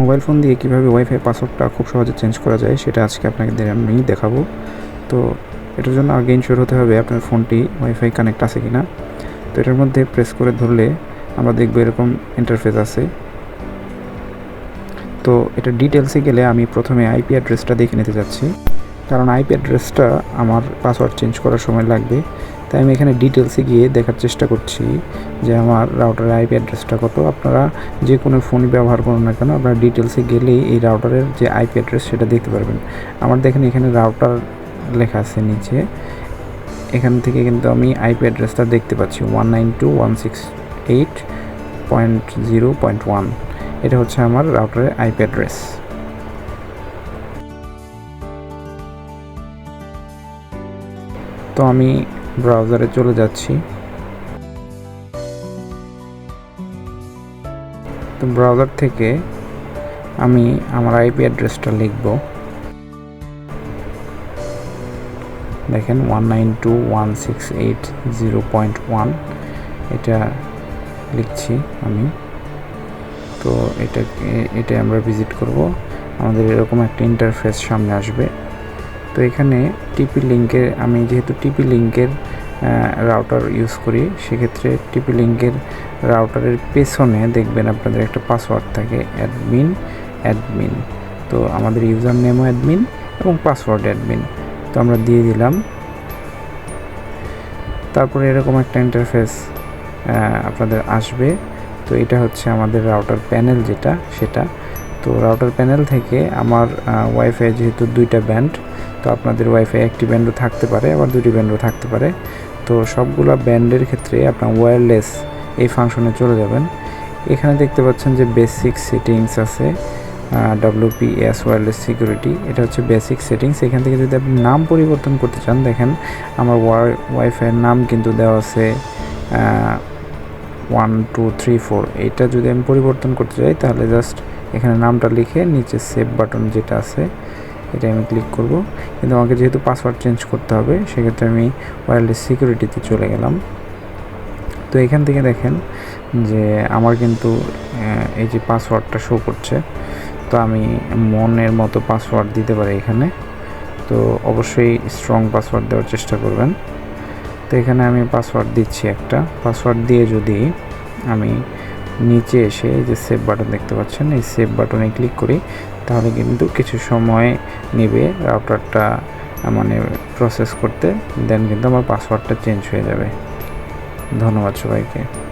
Mobile phone দিয়ে কীভাবে wifi পাসওয়ার্ডটা খুব সহজে চেঞ্জ করা যায়, সেটা আজকে আপনাকে আমি দেখাবো। তো এটার জন্য আগে ইনশিওর হতে হবে আপনার ফোনটি ওয়াইফাই কানেক্ট আছে কি না তো এটার মধ্যে প্রেস করে ধরলে আমরা দেখব এরকম ইন্টারফেস আছে। তো এটা ডিটেলসে গেলে আমি প্রথমে আইপি অ্যাড্রেসটা দেখে নিতে যাচ্ছি। কারণ আইপি অ্যাড্রেসটা আমার পাসওয়ার্ড চেঞ্জ করার সময় লাগবে। তাই আমি এখানে ডিটেলসে গিয়ে দেখার চেষ্টা করছি যে আমার রাউটারের আইপি অ্যাড্রেসটা কত। আপনারা যে কোনো ফোনই ব্যবহার করুন না কেন, আপনারা ডিটেলসে গেলেই এই রাউটারের যে আইপি অ্যাড্রেস সেটা দেখতে পারবেন। আমার দেখেন এখানে রাউটার লেখা আছে নিচে। এখান থেকে কিন্তু আমি আইপি অ্যাড্রেসটা দেখতে পাচ্ছি। One nine two one six eight point zero point one এটা হচ্ছে আমার রাউটারের আইপি অ্যাড্রেস তো আমি ব্রাউজারে চলে যাচ্ছি। তো ব্রাউজার থেকে আমি আমার আইপি অ্যাড্রেসটা লিখব। দেখেন one nine two one six eight zero point one, এটা লিখছি আমি। তো এটা এটা আমরা ভিজিট করব। আমাদের এরকম একটা ইন্টারফেস সামনে আসবে। তো এখানে টিপি লিঙ্কের আমি যেহেতু টিপি লিঙ্কের রাউটার ইউজ করি, সেক্ষেত্রে টিপি লিঙ্কের রাউটারের পেছনে দেখবেন আপনাদের একটা পাসওয়ার্ড থাকে অ্যাডমিন অ্যাডমিন তো আমাদের ইউজার নেমও অ্যাডমিন এবং পাসওয়ার্ড অ্যাডমিন তো আমরা দিয়ে দিলাম। তারপরে এরকম একটা ইন্টারফেস আপনাদের আসবে। তো এটা হচ্ছে আমাদের রাউটার প্যানেল যেটা, সেটা। তো রাউটার প্যানেল থেকে আমার ওয়াইফাই যেহেতু দুইটা ব্যান্ড আপনাদের ওয়াইফাই একটি ব্যান্ডও থাকতে পারে, আবার দুটি ব্যান্ডও থাকতে পারে। তো সবগুলো ব্যান্ডের ক্ষেত্রে আপনার ওয়্যারলেস এই ফাংশনে চলে যাবেন। এখানে দেখতে পাচ্ছেন যে বেসিক সেটিংস আছে ডাব্লিউপিএস ওয়্যারলেস সিকিউরিটি এটা হচ্ছে বেসিক সেটিংস এখান থেকে যদি আপনি নাম পরিবর্তন করতে চান, দেখেন আমার ওয়াইফাইয়ের নাম কিন্তু দেওয়া আছে ওয়ান টু থ্রি ফোর এটা যদি আমি পরিবর্তন করতে চাই তাহলে জাস্ট এখানে নামটা লিখে নিচে সেভ বাটন যেটা আছে এটা আমি ক্লিক করব। কিন্তু আমাকে যেহেতু পাসওয়ার্ড চেঞ্জ করতে হবে, সেক্ষেত্রে আমি ওয়্যারলেস সিকিউরিটিতে চলে গেলাম। তো এখান থেকে দেখেন যে আমার কিন্তু এই যে পাসওয়ার্ডটা শো করছে, তো আমি মনের মতো পাসওয়ার্ড দিতে পারি এখানে। তো অবশ্যই স্ট্রং পাসওয়ার্ড দেওয়ার চেষ্টা করবেন। তো এখানে আমি পাসওয়ার্ড দিচ্ছি একটা। পাসওয়ার্ড দিয়ে যদি আমি নিচে এসে যে সেভ বাটন দেখতে পাচ্ছেন, এই সেভ বাটনে ক্লিক করি, তাহলে কিন্তু কিছু সময় নেবে রাউটারটা মানে প্রসেস করতে দেন কিন্তু আমার পাসওয়ার্ডটা চেঞ্জ হয়ে যাবে। ধন্যবাদ সবাইকে।